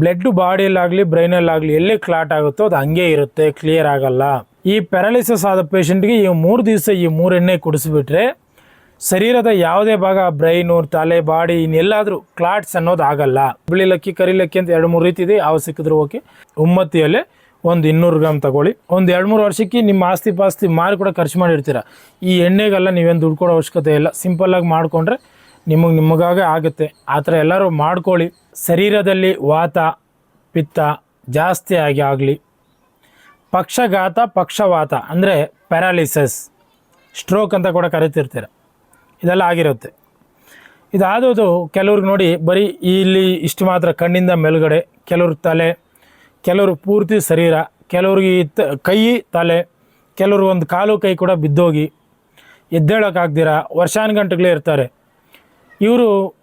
Blood ಬಾಡಿಯಲ್ಲಾಗಲಿ, ಬ್ರೈನಲ್ಲಾಗಲಿ ಎಲ್ಲಿ clot ಆಗುತ್ತೋ ಅದು ಹಂಗೆ ಇರುತ್ತೆ, ಕ್ಲಿಯರ್ ಆಗಲ್ಲ. ಈ ಪ್ಯಾರಾಲಿಸಿಸ್ ಆದ ಪೇಷಂಟ್ಗೆ ಈ ಮೂರು ದಿವಸ ಈ ಮೂರು ಎಣ್ಣೆ ಕುಡಿಸ್ಬಿಟ್ರೆ ಶರೀರದ ಯಾವುದೇ ಭಾಗ, ಬ್ರೈನು, ತಲೆ, ಬಾಡಿ, ಇನ್ನೆಲ್ಲಾದರೂ ಕ್ಲಾಟ್ಸ್ ಅನ್ನೋದು ಆಗಲ್ಲ. ಬಿಳಿ ಲಕ್ಕಿ, ಕರಿ ಲಕ್ಕಿ ಅಂತ ಎರಡು ಮೂರು ರೀತಿ ಇದೆ. ಯಾವ ಸಿಕ್ಕಿದ್ರು ಓಕೆ. ಉಮ್ಮತ್ತಿಯಲ್ಲೇ ಒಂದು ಇನ್ನೂರು ಗ್ರಾಮ್ ತಗೊಳ್ಳಿ. ಒಂದು ಎರಡು ಮೂರು ವರ್ಷಕ್ಕೆ ನಿಮ್ಮ ಆಸ್ತಿ ಪಾಸ್ತಿ ಮಾರಿ ಕೂಡ ಖರ್ಚು ಮಾಡಿರ್ತೀರ. ಈ ಎಣ್ಣೆಗೆಲ್ಲ ನೀವೇನು ದುಡ್ಡು ಕೊಡೋ ಅವಶ್ಯಕತೆ ಇಲ್ಲ. ಸಿಂಪಲ್ಲಾಗಿ ಮಾಡಿಕೊಂಡ್ರೆ ನಿಮಗೆ ನಿಮಗಾಗೆ ಆಗುತ್ತೆ. ಆ ಥರ ಎಲ್ಲರೂ ಮಾಡ್ಕೊಳ್ಳಿ. ಶರೀರದಲ್ಲಿ ವಾತ, ಪಿತ್ತ ಜಾಸ್ತಿ ಆಗಿ ಆಗಲಿ. ಪಕ್ಷಘಾತ, ಪಕ್ಷವಾತ ಅಂದರೆ ಪ್ಯಾರಾಲಿಸಸ್, ಸ್ಟ್ರೋಕ್ ಅಂತ ಕೂಡ ಕರಿತಿರ್ತೀರ. ಇದೆಲ್ಲ ಆಗಿರುತ್ತೆ. ಇದಾದದು ಕೆಲವ್ರಿಗೆ ನೋಡಿ ಬರೀ ಇಲ್ಲಿ ಇಷ್ಟು ಮಾತ್ರ ಕಣ್ಣಿಂದ ಮೇಲುಗಡೆ, ಕೆಲವ್ರ ತಲೆ, ಕೆಲವರು ಪೂರ್ತಿ ಶರೀರ, ಕೆಲವ್ರಿಗೆ ತ, ಕೈ, ತಲೆ, ಕೆಲವರು ಒಂದು ಕಾಲು ಕೈ ಕೂಡ ಬಿದ್ದೋಗಿ ಎದ್ದೇಳೋಕ್ಕಾಗ್ದಿರ ವರ್ಷಾನುಗಂಟೆಗಳೇ ಇರ್ತಾರೆ. ಇವರು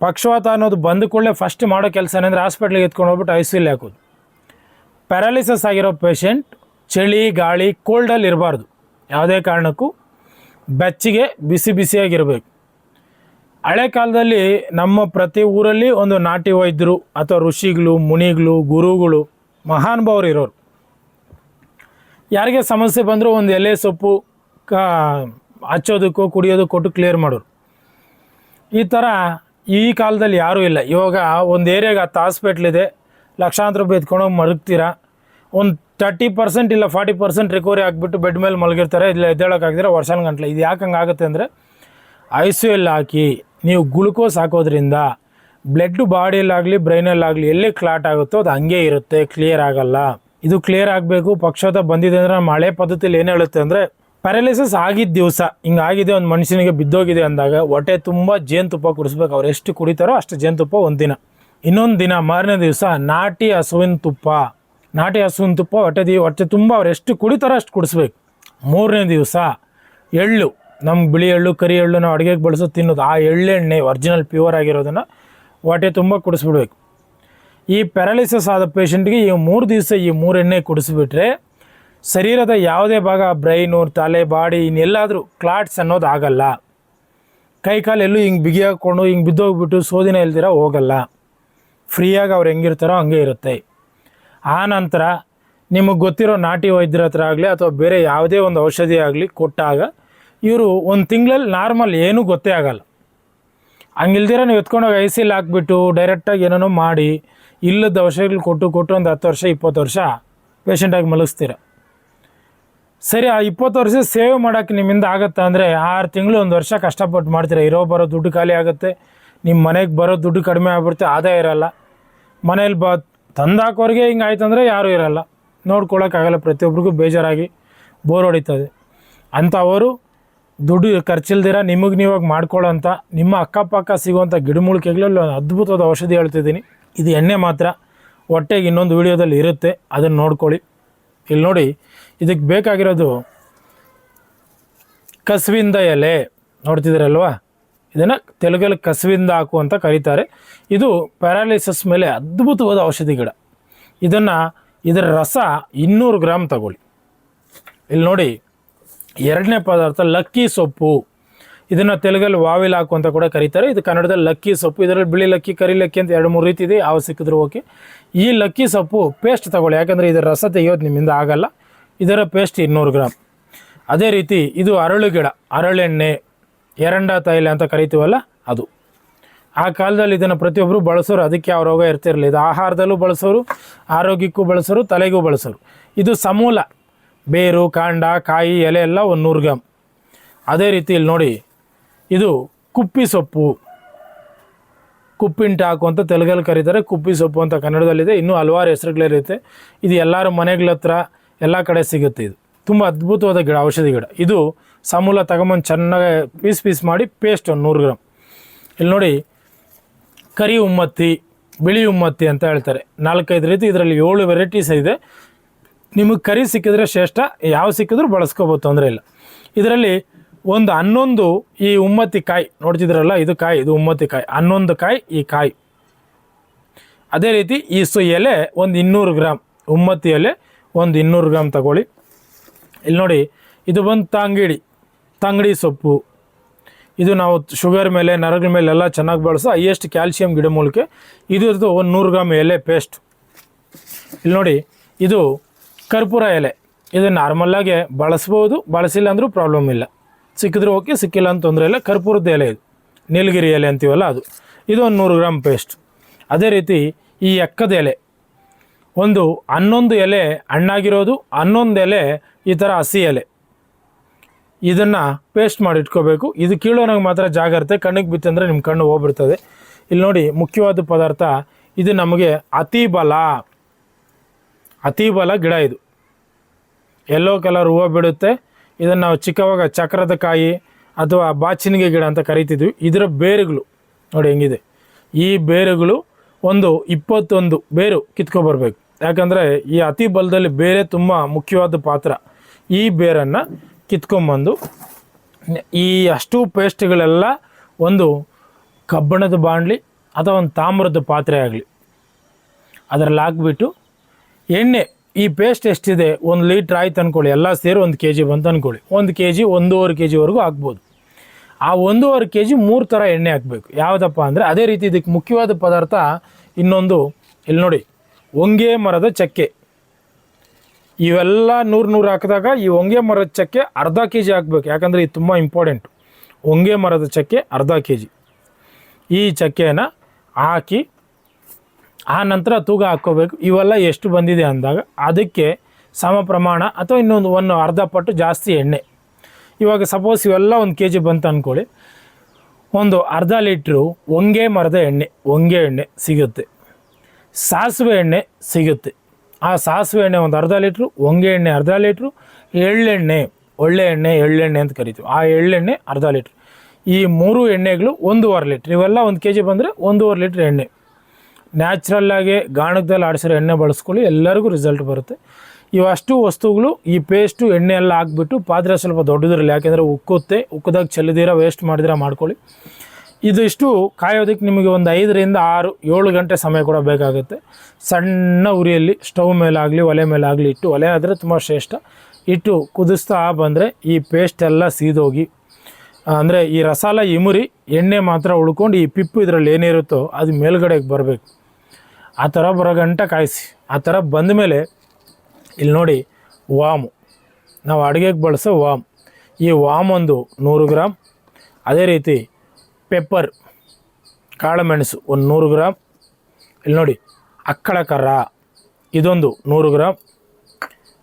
ಪಕ್ಷವಾತ ಅನ್ನೋದು ಬಂದ ಕೂಡಲೇ ಫಸ್ಟ್ ಮಾಡೋ ಕೆಲಸ ಏನಂದರೆ ಹಾಸ್ಪಿಟ್ಲಿಗೆ ಎತ್ಕೊಂಡು ಹೋಗ್ಬಿಟ್ಟು ಐ ಸಿ ಹಾಕೋದು. ಪ್ಯಾರಾಲಿಸಸ್ ಆಗಿರೋ ಪೇಷಂಟ್ ಚಳಿ, ಗಾಳಿ ಕೋಲ್ಡಲ್ಲಿ ಇರಬಾರ್ದು. ಯಾವುದೇ ಕಾರಣಕ್ಕೂ ಬೆಚ್ಚಿಗೆ ಬಿಸಿ ಬಿಸಿಯಾಗಿರಬೇಕು. ಹಳೆ ಕಾಲದಲ್ಲಿ ನಮ್ಮ ಪ್ರತಿ ಊರಲ್ಲಿ ಒಂದು ನಾಟಿ ವೈದ್ಯರು ಅಥವಾ ಋಷಿಗಳು, ಮುನಿಗಳು, ಗುರುಗಳು, ಮಹಾನುಭಾವರು ಇರೋರು. ಯಾರಿಗೆ ಸಮಸ್ಯೆ ಬಂದರೂ ಒಂದು ಎಲೆ ಸೊಪ್ಪು, ಕ, ಹಚ್ಚೋದಕ್ಕೂ, ಕುಡಿಯೋದಕ್ಕೆ ಕೊಟ್ಟು ಕ್ಲಿಯರ್ ಮಾಡೋರು. ಈ ಥರ ಈ ಕಾಲದಲ್ಲಿ ಯಾರೂ ಇಲ್ಲ. ಇವಾಗ ಒಂದು ಏರಿಯಾಗೆ ಹತ್ತು ಹಾಸ್ಪಿಟ್ಲ್ ಇದೆ. ಲಕ್ಷಾಂತರ ರೂಪಾಯಿ ಎತ್ಕೊಂಡೋಗಿ ಮಲಗ್ತೀರಾ? ಒಂದು ತರ್ಟಿ ಪರ್ಸೆಂಟ್ ಇಲ್ಲ ಫಾರ್ಟಿ ಪರ್ಸೆಂಟ್ ರಿಕವರಿ ಆಗಿಬಿಟ್ಟು ಬೆಡ್ ಮೇಲೆ ಮಲಗಿರ್ತಾರೆ. ಇಲ್ಲ ಎದ್ದೇಳೋಕ್ಕಾಗ್ದಿರ ವರ್ಷಾನ ಗಂಟ್ಲೆ. ಇದು ಯಾಕೆ ಹಂಗಾಗುತ್ತೆ ಅಂದರೆ ಐ ಸಿ ಎಲ್ ಹಾಕಿ ನೀವು ಗ್ಲುಕೋಸ್ ಹಾಕೋದ್ರಿಂದ ಬ್ಲಡ್ ಬಾಡಿಯಲ್ಲಾಗಲಿ ಬ್ರೈನಲ್ಲಾಗಲಿ ಎಲ್ಲಿ ಕ್ಲಾಟ್ ಆಗುತ್ತೋ ಅದು ಹಂಗೆ ಇರುತ್ತೆ. ಕ್ಲಿಯರ್ ಆಗಲ್ಲ. ಇದು ಕ್ಲಿಯರ್ ಆಗಬೇಕು. ಪಕ್ಷಾತ ಬಂದಿದೆ ಅಂದರೆ ನಮ್ಮ ಹಳೆ ಪದ್ಧತಿಯಲ್ಲಿ ಏನು ಹೇಳುತ್ತೆ ಅಂದರೆ ಪ್ಯಾರಾಲಿಸಿಸ್ ಆಗಿದ್ದ ದಿವಸ ಹಿಂಗಾಗಿದೆ ಒಂದು ಮನುಷ್ಯನಿಗೆ ಬಿದ್ದೋಗಿದೆ ಅಂದಾಗ ಹೊಟ್ಟೆ ತುಂಬ ಜೇನುತುಪ್ಪ ಕುಡಿಸ್ಬೇಕು. ಅವ್ರು ಎಷ್ಟು ಕುಡಿತಾರೋ ಅಷ್ಟು ಜೇನುತುಪ್ಪ ಒಂದು ದಿನ. ಇನ್ನೊಂದು ದಿನ, ಮಾರನೇ ದಿವಸ, ನಾಟಿ ಹಸುವಿನ ತುಪ್ಪ. ನಾಟಿ ಹಸುವಿನ ತುಪ್ಪ ಹೊಟ್ಟೆ ದಿ, ಹೊಟ್ಟೆ ತುಂಬ ಅವ್ರು ಎಷ್ಟು ಕುಡಿತಾರೋ ಅಷ್ಟು ಕುಡಿಸ್ಬೇಕು. ಮೂರನೇ ದಿವಸ, ಎಳ್ಳು. ನಮ್ಮ ಬಿಳಿ ಎಳ್ಳು, ಕರಿ ಎಳ್ಳು ನಾವು ಅಡುಗೆಗೆ ಬಳಸೋದು ತಿನ್ನೋದು, ಆ ಎಳ್ಳೆಣ್ಣೆ ಒರಿಜಿನಲ್ ಪ್ಯೂರ್ ಆಗಿರೋದನ್ನು ಹೊಟ್ಟೆ ತುಂಬ ಕುಡಿಸ್ಬಿಡ್ಬೇಕು. ಈ ಪ್ಯಾರಾಲಿಸಿಸ್ ಆದ ಪೇಷಂಟ್ಗೆ ಈ ಮೂರು ದಿವಸ ಈ ಮೂರು ಎಣ್ಣೆ ಕುಡಿಸ್ಬಿಟ್ರೆ ಶರೀರದ ಯಾವುದೇ ಭಾಗ, ಬ್ರೈನು, ತಲೆ, ಬಾಡಿ ಇನ್ನೆಲ್ಲಾದರೂ ಕ್ಲಾಟ್ಸ್ ಅನ್ನೋದು ಆಗಲ್ಲ. ಕೈ ಕಾಲು ಎಲ್ಲೂ ಹಿಂಗೆ ಬಿಗಿ ಹಾಕ್ಕೊಂಡು ಹಿಂಗೆ ಬಿದ್ದೋಗ್ಬಿಟ್ಟು ಸೋದಿನ ಇಲ್ದಿರ ಹೋಗಲ್ಲ. ಫ್ರೀಯಾಗಿ ಅವ್ರು ಹೆಂಗಿರ್ತಾರೋ ಹಂಗೆ ಇರುತ್ತೆ. ಆ ನಂತರ ನಿಮಗೆ ಗೊತ್ತಿರೋ ನಾಟಿ ವೈದ್ಯರ ಹತ್ರ ಆಗಲಿ ಅಥವಾ ಬೇರೆ ಯಾವುದೇ ಒಂದು ಔಷಧಿ ಆಗಲಿ ಕೊಟ್ಟಾಗ ಇವರು ಒಂದು ತಿಂಗಳಲ್ಲಿ ನಾರ್ಮಲ್ ಏನೂ ಗೊತ್ತೇ ಆಗಲ್ಲ. ಹಂಗಿಲ್ದಿರ ನೀವು ಎತ್ಕೊಂಡೋಗಿ ಐ ಸಿಲ್ ಹಾಕ್ಬಿಟ್ಟು ಡೈರೆಕ್ಟಾಗಿ ಏನೇನೋ ಮಾಡಿ, ಇಲ್ಲದ ಔಷಧಿಗಳು ಕೊಟ್ಟು ಕೊಟ್ಟು ಒಂದು ಹತ್ತು ವರ್ಷ, ಇಪ್ಪತ್ತು ವರ್ಷ ಪೇಷಂಟಾಗಿ ಮಲಗಿಸ್ತೀರ. ಸರಿ, ಆ ಇಪ್ಪತ್ತು ವರ್ಷ ಸೇವ್ ಮಾಡೋಕ್ಕೆ ನಿಮ್ಮಿಂದ ಆಗುತ್ತಾ ಅಂದರೆ ಆರು ತಿಂಗಳು ಒಂದು ವರ್ಷ ಕಷ್ಟಪಟ್ಟು ಮಾಡ್ತೀರ? ಇರೋ ಬರೋ ದುಡ್ಡು ಖಾಲಿ ಆಗುತ್ತೆ. ನಿಮ್ಮ ಮನೆಗೆ ಬರೋ ದುಡ್ಡು ಕಡಿಮೆ ಆಗ್ಬಿಡುತ್ತೆ, ಆದಾಯ ಇರಲ್ಲ. ಮನೇಲಿ ಬ ತಂದಾಕೋರಿಗೆ ಹಿಂಗೆ ಆಯ್ತು ಅಂದರೆ ಯಾರೂ ಇರಲ್ಲ. ನೋಡ್ಕೊಳ್ಳೋಕ್ಕಾಗಲ್ಲ ಪ್ರತಿಯೊಬ್ಬರಿಗೂ ಬೇಜಾರಾಗಿ ಬೋರ್ ಹೊಡಿತದೆ. ಅಂಥವರು ದುಡ್ಡು ಖರ್ಚಿಲ್ದಿರ ನಿಮಗೆ ನೀವಾಗ ಅಂತ, ನಿಮ್ಮ ಅಕ್ಕಪಕ್ಕ ಸಿಗುವಂಥ ಗಿಡಮೂಲಿಕೆಗಳಲ್ಲಿ ಒಂದು ಅದ್ಭುತವಾದ ಔಷಧಿ ಹೇಳ್ತಿದ್ದೀನಿ. ಇದು ಎಣ್ಣೆ ಮಾತ್ರ. ಹೊಟ್ಟೆಗೆ ಇನ್ನೊಂದು ವಿಡಿಯೋದಲ್ಲಿ ಇರುತ್ತೆ. ಅದನ್ನು ನೋಡ್ಕೊಳ್ಳಿ. ಇಲ್ಲಿ ನೋಡಿ ಇದಕ್ಕೆ ಬೇಕಾಗಿರೋದು ಕಸುವಿಂದ ಎಲೆ. ನೋಡ್ತಿದ್ದೀರಲ್ವಾ? ಇದನ್ನು ತೆಲುಗಲ್ಲಿ ಕಸುವಿಂದ ಹಾಕು ಅಂತ ಕರೀತಾರೆ. ಇದು ಪ್ಯಾರಾಲಿಸಿಸ್ ಮೇಲೆ ಅದ್ಭುತವಾದ ಔಷಧಿ ಗಿಡ. ಇದನ್ನು ಇದರ ರಸ ಇನ್ನೂರು ಗ್ರಾಮ್ ತಗೊಳ್ಳಿ. ಇಲ್ಲಿ ನೋಡಿ, ಎರಡನೇ ಪದಾರ್ಥ ಲಕ್ಕಿ ಸೊಪ್ಪು. ಇದನ್ನು ತೆಲುಗಲ್ಲಿ ವಾವಿಲ್ ಹಾಕು ಅಂತ ಕೂಡ ಕರೀತಾರೆ. ಇದು ಕನ್ನಡದಲ್ಲಿ ಲಕ್ಕಿ ಸೊಪ್ಪು, ಇದರಲ್ಲಿ ಬಿಳಿ ಲಕ್ಕಿ, ಕರಿ ಲಕ್ಕಿ ಅಂತ ಎರಡು, ಮೂರು ರೀತಿ ಇದೆ. ಯಾವ ಸಿಕ್ಕಿದ್ರು ಓಕೆ. ಈ ಲಕ್ಕಿ ಸೊಪ್ಪು ಪೇಸ್ಟ್ ತಗೊಳ್ಳಿ. ಯಾಕಂದರೆ ಇದರ ರಸ ತೆಗೆಯೋದು ನಿಮ್ಮಿಂದ ಆಗಲ್ಲ. ಇದರ ಪೇಸ್ಟ್ ಇನ್ನೂರು ಗ್ರಾಮ್ ಅದೇ ರೀತಿ ಇದು ಅರಳು ಗಿಡ, ಅರಳೆಣ್ಣೆ, ಎರಂಡ ತೈಲ ಅಂತ ಕರಿತೀವಲ್ಲ ಅದು. ಆ ಕಾಲದಲ್ಲಿ ಇದನ್ನು ಪ್ರತಿಯೊಬ್ಬರು ಬಳಸೋರು, ಅದಕ್ಕೆ ಯಾವ ರೋಗ ಇರ್ತಿರಲಿಲ್ಲ. ಇದು ಆಹಾರದಲ್ಲೂ ಬಳಸೋರು, ಆರೋಗ್ಯಕ್ಕೂ ಬಳಸೋರು, ತಲೆಗೂ ಬಳಸೋರು. ಇದು ಸಮೂಲ. ಬೇರು, ಕಾಂಡ, ಕಾಯಿ, ಎಲೆ ಎಲ್ಲ ಒಂದು ನೂರು ಗ್ರಾಮ್ ಅದೇ ರೀತಿ ಇಲ್ಲಿ ನೋಡಿ, ಇದು ಕುಪ್ಪಿ ಸೊಪ್ಪು. ಕುಪ್ಪಿನ ಟಾಕು ಅಂತ ತೆಲುಗಲ್ಲಿ ಕರೀತಾರೆ. ಕುಪ್ಪಿ ಸೊಪ್ಪು ಅಂತ ಕನ್ನಡದಲ್ಲಿದೆ. ಇನ್ನೂ ಹಲವಾರು ಹೆಸರುಗಳಿರುತ್ತೆ. ಇದು ಎಲ್ಲರ ಮನೆಗಳ ಹತ್ರ ಎಲ್ಲ ಕಡೆ ಸಿಗುತ್ತೆ ಇದು. ತುಂಬ ಅದ್ಭುತವಾದ ಗಿಡ, ಔಷಧಿ ಗಿಡ. ಇದು ಸಮೂಲ ತಗೊಂಬಂದು ಚೆನ್ನಾಗಿ ಪೀಸ್ ಪೀಸ್ ಮಾಡಿ ಪೇಸ್ಟ್ ಒಂದು ನೂರು ಗ್ರಾಮ್ ಇಲ್ಲಿ ನೋಡಿ, ಕರಿ ಉಮ್ಮತ್ತಿ, ಬಿಳಿ ಉಮ್ಮತ್ತಿ ಅಂತ ಹೇಳ್ತಾರೆ. ನಾಲ್ಕೈದು ರೀತಿ ಇದರಲ್ಲಿ ಏಳು ವೆರೈಟೀಸ್ ಇದೆ. ನಿಮಗೆ ಕರಿ ಸಿಕ್ಕಿದ್ರೆ ಶ್ರೇಷ್ಠ, ಯಾವ ಸಿಕ್ಕಿದ್ರೂ ಬಳಸ್ಕೋಬೋದು ತೊಂದರೆ ಇಲ್ಲ. ಇದರಲ್ಲಿ ಒಂದು ಹನ್ನೊಂದು ಈ ಉಮ್ಮತ್ತಿ ಕಾಯಿ ನೋಡ್ತಿದ್ರಲ್ಲ ಇದು ಕಾಯಿ, ಇದು ಉಮ್ಮತ್ತಿ ಕಾಯಿ. ಹನ್ನೊಂದು ಕಾಯಿ, ಈ ಕಾಯಿ. ಅದೇ ರೀತಿ ಈ ಸು ಎಲೆ ಒಂದು ಇನ್ನೂರು ಗ್ರಾಮ್ ಉಮ್ಮತ್ತಿ ಎಲೆ ಒಂದು ಇನ್ನೂರು ಗ್ರಾಮ್ ತಗೊಳ್ಳಿ. ಇಲ್ಲಿ ನೋಡಿ, ಇದು ಬಂದು ತಂಗಿಡಿ, ತಂಗಡಿ ಸೊಪ್ಪು. ಇದು ನಾವು ಶುಗರ್ ಮೇಲೆ, ನರಗಳ ಮೇಲೆ ಎಲ್ಲ ಚೆನ್ನಾಗಿ ಬಳಸೋ ಹೈಯೆಸ್ಟ್ ಕ್ಯಾಲ್ಸಿಯಂ ಗಿಡಮೂಲಿಕೆ. ಇದ್ರದ್ದು ಒಂದು ನೂರು ಗ್ರಾಮ್ ಎಲೆ ಪೇಸ್ಟ್ ಇಲ್ಲಿ ನೋಡಿ, ಇದು ಕರ್ಪೂರ ಎಲೆ. ಇದು ನಾರ್ಮಲ್ಲಾಗೆ ಬಳಸ್ಬೋದು, ಬಳಸಿಲ್ಲ ಅಂದರೂ ಪ್ರಾಬ್ಲಮ್ ಇಲ್ಲ. ಸಿಕ್ಕಿದ್ರೆ ಓಕೆ ಸಿಕ್ಕಿಲ್ಲ ಅಂತ ತೊಂದರೆ ಇಲ್ಲ. ಕರ್ಪೂರದ ಎಲೆ ಇದು. ನೀಲಗಿರಿ ಎಲೆ ಅಂತೀವಲ್ಲ ಅದು. ಇದು ಒಂದು ನೂರು ಗ್ರಾಮ್ ಪೇಸ್ಟ್ ಅದೇ ರೀತಿ ಈ ಎಕ್ಕದ ಎಲೆ. ಒಂದು ಹನ್ನೊಂದು ಎಲೆ ಹಣ್ಣಾಗಿರೋದು, ಹನ್ನೊಂದು ಎಲೆ ಈ ಥರ ಹಸಿ ಎಲೆ. ಇದನ್ನು ಪೇಸ್ಟ್ ಮಾಡಿ ಇಟ್ಕೋಬೇಕು. ಇದು ಕೀಳೋನಾಗ ಮಾತ್ರ ಜಾಗ್ರತೆ, ಕಣ್ಣಿಗೆ ಬಿತ್ತಂದರೆ ನಿಮ್ಮ ಕಣ್ಣು ಹೋಗ್ಬಿಡ್ತದೆ. ಇಲ್ಲಿ ನೋಡಿ, ಮುಖ್ಯವಾದ ಪದಾರ್ಥ, ಇದು ನಮಗೆ ಅತಿ ಬಲ. ಅತಿ ಬಲ ಗಿಡ ಇದು. ಎಲ್ಲೋ ಕಲರ್ ಹೂವು ಬಿಡುತ್ತೆ. ಇದನ್ನು ನಾವು ಚಿಕ್ಕವಾಗ ಚಕ್ರದ ಕಾಯಿ ಅಥವಾ ಬಾಚಿನಿಗೆ ಗಿಡ ಅಂತ ಕರಿತಿದ್ವಿ. ಇದರ ಬೇರುಗಳು, ನೋಡಿ ಹೆಂಗಿದೆ. ಈ ಬೇರುಗಳು ಒಂದು ಇಪ್ಪತ್ತೊಂದು ಬೇರು ಕಿತ್ಕೊಬರ್ಬೇಕು ಯಾಕಂದರೆ ಈ ಅತಿ ಬಲದಲ್ಲಿ ಬೇರೆ ತುಂಬ ಮುಖ್ಯವಾದ ಪಾತ್ರ ಈ ಬೇರನ್ನು ಕಿತ್ಕೊಂಬಂದು ಈ ಅಷ್ಟು ಪೇಸ್ಟ್ಗಳೆಲ್ಲ ಒಂದು ಕಬ್ಬಣದ ಬಾಣಲಿ ಅಥವಾ ಒಂದು ತಾಮ್ರದ ಪಾತ್ರೆ ಆಗಲಿ. ಅದರಲ್ಲಿ ಹಾಕ್ಬಿಟ್ಟು ಎಣ್ಣೆ, ಈ ಪೇಸ್ಟ್ ಎಷ್ಟಿದೆ, ಒಂದು ಲೀಟ್ರ್ ಆಯ್ತು ಅಂದ್ಕೊಳ್ಳಿ ಎಲ್ಲ ಸೇರಿ ಒಂದು ಕೆ ಜಿ ಬಂತು ಅಂದ್ಕೊಳ್ಳಿ ಒಂದು ಕೆ ಜಿ ಒಂದೂವರೆ ಕೆ ಜಿವರೆಗೂ ಹಾಕ್ಬೋದು. ಆ ಒಂದೂವರೆ ಕೆ ಜಿ ಮೂರು ಥರ ಎಣ್ಣೆ ಹಾಕಬೇಕು. ಯಾವುದಪ್ಪ ಅಂದರೆ ಅದೇ ರೀತಿ ಇದಕ್ಕೆ ಮುಖ್ಯವಾದ ಪದಾರ್ಥ ಇನ್ನೊಂದು, ಇಲ್ಲಿ ನೋಡಿ ಹೊಂಗೆ ಮರದ ಚಕ್ಕೆ. ಇವೆಲ್ಲ ನೂರು ನೂರು ಹಾಕಿದಾಗ ಈ ಹೊಂಗೆ ಮರದ ಚಕ್ಕೆ ಅರ್ಧ ಕೆ ಜಿ ಹಾಕ್ಬೇಕು. ಯಾಕಂದರೆ ಇದು ತುಂಬ ಇಂಪಾರ್ಟೆಂಟು ಹೊಂಗೆ ಮರದ ಚಕ್ಕೆ ಅರ್ಧ ಕೆ ಜಿ ಈ ಚಕ್ಕೆಯನ್ನು ಹಾಕಿ ಆ ನಂತರ ತೂಗ ಹಾಕ್ಕೋಬೇಕು. ಇವೆಲ್ಲ ಎಷ್ಟು ಬಂದಿದೆ ಅಂದಾಗ ಅದಕ್ಕೆ ಸಮ ಪ್ರಮಾಣ ಅಥವಾ ಇನ್ನೊಂದು ಒಂದು ಅರ್ಧ ಪಟ್ಟು ಜಾಸ್ತಿ ಎಣ್ಣೆ. ಇವಾಗ ಸಪೋಸ್ ಇವೆಲ್ಲ ಒಂದು ಕೆ ಜಿ ಬಂತು ಅಂದ್ಕೊಳ್ಳಿ ಒಂದು ಅರ್ಧ ಲೀಟ್ರು ಹೊಂಗೆ ಮರದ ಎಣ್ಣೆ ಹೊಂಗೆ ಎಣ್ಣೆ ಸಿಗುತ್ತೆ. ಸಾಸಿವೆ ಎಣ್ಣೆ ಸಿಗುತ್ತೆ. ಆ ಸಾಸಿವೆ ಎಣ್ಣೆ ಒಂದು ಅರ್ಧ ಲೀಟ್ರು, ಹೊಂಗೆ ಎಣ್ಣೆ ಅರ್ಧ ಲೀಟ್ರು, ಎಳ್ಳೆಣ್ಣೆ, ಒಳ್ಳೆ ಎಣ್ಣೆ, ಎಳ್ಳೆಣ್ಣೆ ಅಂತ ಕರಿತೀವಿ. ಆ ಎಳ್ಳೆಣ್ಣೆ ಅರ್ಧ ಲೀಟ್ರ್. ಈ ಮೂರು ಎಣ್ಣೆಗಳು ಒಂದೂವರೆ ಲೀಟ್ರ್. ಇವೆಲ್ಲ ಒಂದು ಕೆ ಜಿ ಬಂದರೆ ಒಂದೂವರೆ ಲೀಟ್ರ್ ಎಣ್ಣೆ. ನ್ಯಾಚುರಲ್ಲಾಗಿ ಗಾಣಕದಲ್ಲಿ ಆಡಿಸಿರೋ ಎಣ್ಣೆ ಬಳಸ್ಕೊಳ್ಳಿ, ಎಲ್ಲರಿಗೂ ರಿಸಲ್ಟ್ ಬರುತ್ತೆ. ಇವಷ್ಟು ವಸ್ತುಗಳು, ಈ ಪೇಸ್ಟು ಎಣ್ಣೆ ಎಲ್ಲ ಹಾಕ್ಬಿಟ್ಟು ಪಾತ್ರೆ ಸ್ವಲ್ಪ ದೊಡ್ಡದಿರಲಿ, ಯಾಕೆಂದರೆ ಉಕ್ಕುತ್ತೆ, ಉಕ್ಕದಾಗ ಚೆಲ್ಲದಿರ ವೇಸ್ಟ್ ಮಾಡಿದಿರ ಮಾಡ್ಕೊಳ್ಳಿ. ಇದಿಷ್ಟು ಕಾಯೋದಕ್ಕೆ ನಿಮಗೆ ಒಂದು ಐದರಿಂದ ಆರು, ಏಳು ಗಂಟೆ ಸಮಯ ಕೂಡ ಬೇಕಾಗುತ್ತೆ. ಸಣ್ಣ ಉರಿಯಲ್ಲಿ ಸ್ಟವ್ ಮೇಲಾಗಲಿ, ಒಲೆ ಮೇಲಾಗಲಿ ಇಟ್ಟು, ಒಲೆ ಆದರೆ ತುಂಬ ಶ್ರೇಷ್ಠ. ಇಟ್ಟು ಕುದಿಸ್ತಾ ಬಂದರೆ ಈ ಪೇಸ್ಟ್ ಎಲ್ಲ ಸೀದೋಗಿ ಅಂದರೆ ಈ ರಸಾಲ ಇಮುರಿ, ಎಣ್ಣೆ ಮಾತ್ರ ಉಳ್ಕೊಂಡು ಈ ಪಿಪ್ಪು ಇದರಲ್ಲಿ ಏನಿರುತ್ತೋ ಅದು ಮೇಲ್ಗಡೆಗೆ ಬರಬೇಕು. ಆ ಥರ ಬರೋ ಗಂಟ ಕಾಯಿಸಿ. ಆ ಥರ ಬಂದ ಮೇಲೆ ಇಲ್ಲಿ ನೋಡಿ, ವಾಮು. ನಾವು ಅಡುಗೆಗೆ ಬಳಸೋ ವಾಮ್. ಈ ವಾಮ್ ಒಂದು ನೂರು ಗ್ರಾಮ್. ಅದೇ ರೀತಿ ಪೆಪ್ಪರ್ ಕಾಳುಮೆಣಸು ಒಂದು ನೂರು ಗ್ರಾಮ್ ಇಲ್ಲಿ ನೋಡಿ, ಅಕ್ಕಳ ಕರ ಇದೊಂದು ನೂರು ಗ್ರಾಮ್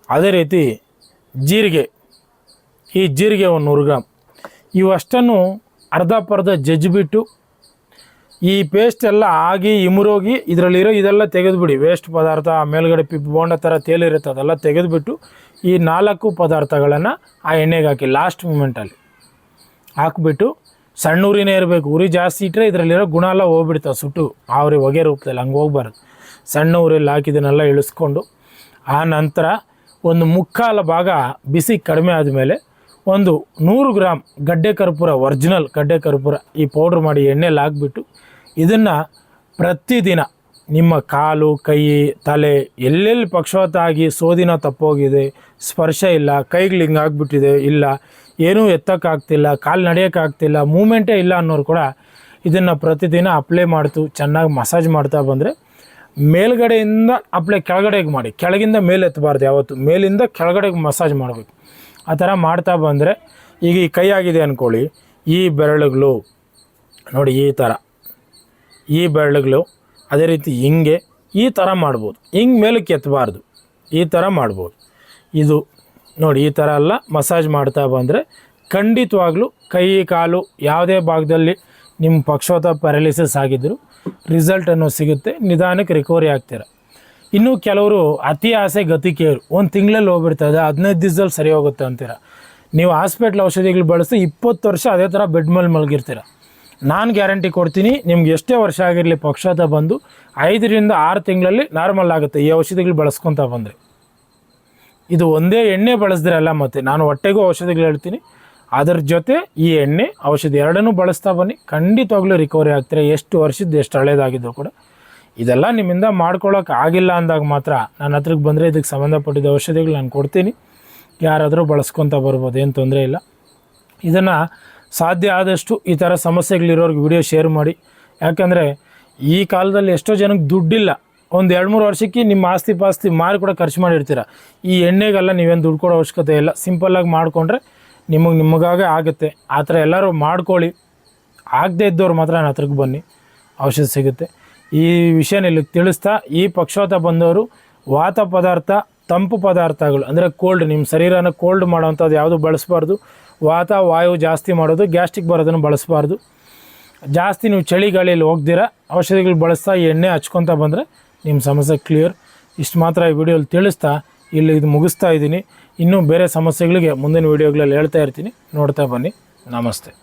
ಅದೇ ರೀತಿ ಜೀರಿಗೆ, ಈ ಜೀರಿಗೆ ಒಂದು ನೂರು ಗ್ರಾಮ್ ಇವಷ್ಟನ್ನು ಅರ್ಧ ಪರ್ಧ ಜಜ್ಜಿಬಿಟ್ಟು ಈ ಪೇಸ್ಟ್ ಎಲ್ಲ ಆಗಿ ಇಮುರೋಗಿ ಇದರಲ್ಲಿರೋ ಇದೆಲ್ಲ ತೆಗೆದುಬಿಡಿ. ವೇಸ್ಟ್ ಪದಾರ್ಥ, ಮೇಲ್ಗಡೆ ಪಿಪ್ ಬೋಂಡ ಥರ ತೇಲಿರುತ್ತೆ ಅದೆಲ್ಲ ತೆಗೆದುಬಿಟ್ಟು ಈ ನಾಲ್ಕು ಪದಾರ್ಥಗಳನ್ನು ಆ ಎಣ್ಣೆಗೆ ಹಾಕಿ ಲಾಸ್ಟ್ ಮೂಮೆಂಟಲ್ಲಿ ಹಾಕ್ಬಿಟ್ಟು ಸಣ್ಣ ಉರಿನೇ ಇರಬೇಕು. ಉರಿ ಜಾಸ್ತಿ ಇಟ್ಟರೆ ಇದರಲ್ಲಿರೋ ಗುಣ ಎಲ್ಲ ಹೋಗ್ಬಿಡ್ತಾವೆ ಸುಟ್ಟು. ಅವ್ರಿಗೆ ಹೊಗೆ ರೂಪದಲ್ಲಿ ಹಂಗೆ ಹೋಗ್ಬಾರ್ದು. ಸಣ್ಣ ಉರಿಯಲ್ಲಿ ಹಾಕಿದನ್ನೆಲ್ಲ ಇಳಿಸ್ಕೊಂಡು ಆ ನಂತರ ಒಂದು ಮುಕ್ಕಾಲ ಭಾಗ ಬಿಸಿ ಕಡಿಮೆ ಆದಮೇಲೆ ಒಂದು ನೂರು ಗ್ರಾಮ್ ಗಡ್ಡೆ ಕರ್ಪೂರ, ಒರ್ಜಿನಲ್ ಗಡ್ಡೆ ಕರ್ಪೂರ ಈ ಪೌಡ್ರ್ ಮಾಡಿ ಎಣ್ಣೆಲಿ ಹಾಕ್ಬಿಟ್ಟು ಇದನ್ನು ಪ್ರತಿದಿನ ನಿಮ್ಮ ಕಾಲು, ಕೈ, ತಲೆ ಎಲ್ಲೆಲ್ಲಿ ಪಕ್ಷವಾತ ಆಗಿ ಸೋದಿನ ತಪ್ಪೋಗಿದೆ, ಸ್ಪರ್ಶ ಇಲ್ಲ, ಕೈಗಳು ಹಿಂಗೆ ಆಗಿಬಿಟ್ಟಿದೆ, ಇಲ್ಲ ಏನೂ ಎತ್ತಕ್ಕಾಗ್ತಿಲ್ಲ, ಕಾಲು ನಡೆಯೋಕ್ಕಾಗ್ತಿಲ್ಲ, ಮೂಮೆಂಟೇ ಇಲ್ಲ ಅನ್ನೋರು ಕೂಡ ಇದನ್ನು ಪ್ರತಿದಿನ ಅಪ್ಲೈ ಮಾಡ್ತು, ಚೆನ್ನಾಗಿ ಮಸಾಜ್ ಮಾಡ್ತಾ ಬಂದರೆ ಮೇಲ್ಗಡೆಯಿಂದ ಅಪ್ಲೈ ಕೆಳಗಡೆಗೆ ಮಾಡಿ, ಕೆಳಗಿಂದ ಮೇಲೆ ಎತ್ತಬಾರ್ದು ಯಾವತ್ತು, ಮೇಲಿಂದ ಕೆಳಗಡೆಗೆ ಮಸಾಜ್ ಮಾಡಬೇಕು. ಆ ಥರ ಮಾಡ್ತಾ ಬಂದರೆ ಈಗ ಈ ಕೈ ಆಗಿದೆ ಅಂದ್ಕೊಳ್ಳಿ ಈ ಬೆರಳುಗಳು, ನೋಡಿ ಈ ಥರ, ಈ ಬೆರಳುಗಳು ಅದೇ ರೀತಿ ಹಿಂಗೆ ಈ ಥರ ಮಾಡ್ಬೋದು, ಹಿಂಗೆ ಮೇಲಕ್ಕೆ ಎತ್ತಬಾರ್ದು ಈ ಥರ ಮಾಡ್ಬೋದು. ಇದು ನೋಡಿ, ಈ ಥರ ಎಲ್ಲ ಮಸಾಜ್ ಮಾಡ್ತಾ ಬಂದರೆ ಖಂಡಿತವಾಗ್ಲೂ ಕೈ, ಕಾಲು ಯಾವುದೇ ಭಾಗದಲ್ಲಿ ನಿಮ್ಮ ಪಕ್ಷೋತ ಪ್ಯಾರಾಲಿಸಿಸ್ ಆಗಿದ್ದರೂ ರಿಸಲ್ಟ್ ಅನ್ನೋ ಸಿಗುತ್ತೆ, ನಿಧಾನಕ್ಕೆ ರಿಕವರಿ ಆಗ್ತೀರ? ಇನ್ನು ಕೆಲವರು ಅತಿ ಆಸೆ ಗತಿ ಕೇರು. ಒಂದು ತಿಂಗಳಲ್ಲಿ ಹೋಗ್ಬಿಡ್ತದೆ ಹದಿನೈದು ದಿವಸದಲ್ಲಿ ಸರಿ ಹೋಗುತ್ತೆ ಅಂತೀರ? ನೀವು ಹಾಸ್ಪಿಟ್ಲ್ ಔಷಧಿಗಳು ಬಳಸಿ ಇಪ್ಪತ್ತು ವರ್ಷ ಅದೇ ಥರ ಬೆಡ್ ಮೇಲೆ ಮಲಗಿರ್ತೀರ? ನಾನು ಗ್ಯಾರಂಟಿ ಕೊಡ್ತೀನಿ, ನಿಮ್ಗೆ ಎಷ್ಟೇ ವರ್ಷ ಆಗಿರಲಿ ಪಕ್ಷಾತ ಬಂದು ಐದರಿಂದ ಆರು ತಿಂಗಳಲ್ಲಿ ನಾರ್ಮಲ್ ಆಗುತ್ತೆ, ಈ ಔಷಧಿಗಳು ಬಳಸ್ಕೊತಾ ಬಂದರೆ. ಇದು ಒಂದೇ ಎಣ್ಣೆ ಬಳಸಿದ್ರಲ್ಲ ಮತ್ತು. ನಾನು ಹೊಟ್ಟೆಗೂ ಔಷಧಿಗಳು ಹೇಳ್ತೀನಿ. ಅದರ ಜೊತೆ ಈ ಎಣ್ಣೆ, ಔಷಧಿ ಎರಡನ್ನೂ ಬಳಸ್ತಾ ಬನ್ನಿ. ಖಂಡಿತವಾಗ್ಲೂ ರಿಕವರಿ ಆಗ್ತೀರ ಎಷ್ಟು ವರ್ಷದ್ದು, ಎಷ್ಟು ಹಳೇದಾಗಿದ್ದು ಕೂಡ. ಇದೆಲ್ಲ ನಿಮ್ಮಿಂದ ಮಾಡ್ಕೊಳ್ಳೋಕೆ ಆಗಿಲ್ಲ ಅಂದಾಗ ಮಾತ್ರ ನನ್ನ ಹತ್ರಕ್ಕೆ ಬಂದರೆ ಇದಕ್ಕೆ ಸಂಬಂಧಪಟ್ಟಿದ್ದ ಔಷಧಿಗಳು ನಾನು ಕೊಡ್ತೀನಿ. ಯಾರಾದರೂ ಬಳಸ್ಕೊತ ಬರ್ಬೋದು, ಏನು ತೊಂದರೆ ಇಲ್ಲ. ಇದನ್ನು ಸಾಧ್ಯ ಆದಷ್ಟು ಈ ಥರ ಸಮಸ್ಯೆಗಳಿರೋರಿಗೆ ವಿಡಿಯೋ ಶೇರ್ ಮಾಡಿ. ಯಾಕಂದರೆ ಈ ಕಾಲದಲ್ಲಿ ಎಷ್ಟೋ ಜನಕ್ಕೆ ದುಡ್ಡಿಲ್ಲ. ಒಂದು ಎರಡು ಮೂರು ವರ್ಷಕ್ಕೆ ನಿಮ್ಮ ಆಸ್ತಿ ಪಾಸ್ತಿ ಮಾರಿ ಕೂಡ ಖರ್ಚು ಮಾಡಿರ್ತೀರ. ಈ ಎಣ್ಣೆಗೆಲ್ಲ ನೀವೇನು ದುಡ್ಡು ಕೊಡೋ ಅವಶ್ಯಕತೆ ಇಲ್ಲ. ಸಿಂಪಲ್ಲಾಗಿ ಮಾಡಿಕೊಂಡ್ರೆ ನಿಮಗೆ ನಿಮಗಾಗೆ ಆಗುತ್ತೆ. ಆ ಥರ ಎಲ್ಲರೂ ಮಾಡ್ಕೊಳ್ಳಿ. ಆಗದೇ ಇದ್ದವ್ರು ಮಾತ್ರ ನನ್ನ ಹತ್ರಕ್ಕೆ ಬನ್ನಿ. ಔಷಧ ಸಿಗುತ್ತೆ. ಈ ವಿಷಯ ಇಲ್ಲಿ ತಿಳಿಸ್ತಾ, ಈ ಪಕ್ಷವಾತ ಬಂದವರು ವಾತ ಪದಾರ್ಥ, ತಂಪು ಪದಾರ್ಥಗಳು, ಅಂದರೆ ಕೋಲ್ಡ್ ನಿಮ್ಮ ಶರೀರನ ಕೋಲ್ಡ್ ಮಾಡೋವಂಥದ್ದು ಯಾವುದು ಬಳಸಬಾರ್ದು. ವಾತ, ವಾಯು ಜಾಸ್ತಿ ಮಾಡೋದು ಗ್ಯಾಸ್ಟ್ರಿಕ್ ಬರೋದನ್ನು ಬಳಸಬಾರ್ದು. ಜಾಸ್ತಿ ನೀವು ಚಳಿಗಾಳಿಯಲ್ಲಿ ಹೋಗ್ದಿರ, ಔಷಧಿಗಳು ಬಳಸ್ತಾ ಎಣ್ಣೆ ಹಚ್ಕೊತಾ ಬಂದರೆ ನಿಮ್ಮ ಸಮಸ್ಯೆ ಕ್ಲಿಯರ್ ಇಷ್ಟು ಮಾತ್ರ ಈ ವಿಡಿಯೋಲಿ ತಿಳಿಸ್ತಾ ಇಲ್ಲಿ ಇದು ಮುಗಿಸ್ತಾ ಇದ್ದೀನಿ. ಇನ್ನೂ ಬೇರೆ ಸಮಸ್ಯೆಗಳಿಗೆ ಮುಂದಿನ ವೀಡಿಯೋಗಳಲ್ಲಿ ಹೇಳ್ತಾ ಇರ್ತೀನಿ. ನೋಡ್ತಾ ಬನ್ನಿ. ನಮಸ್ತೆ.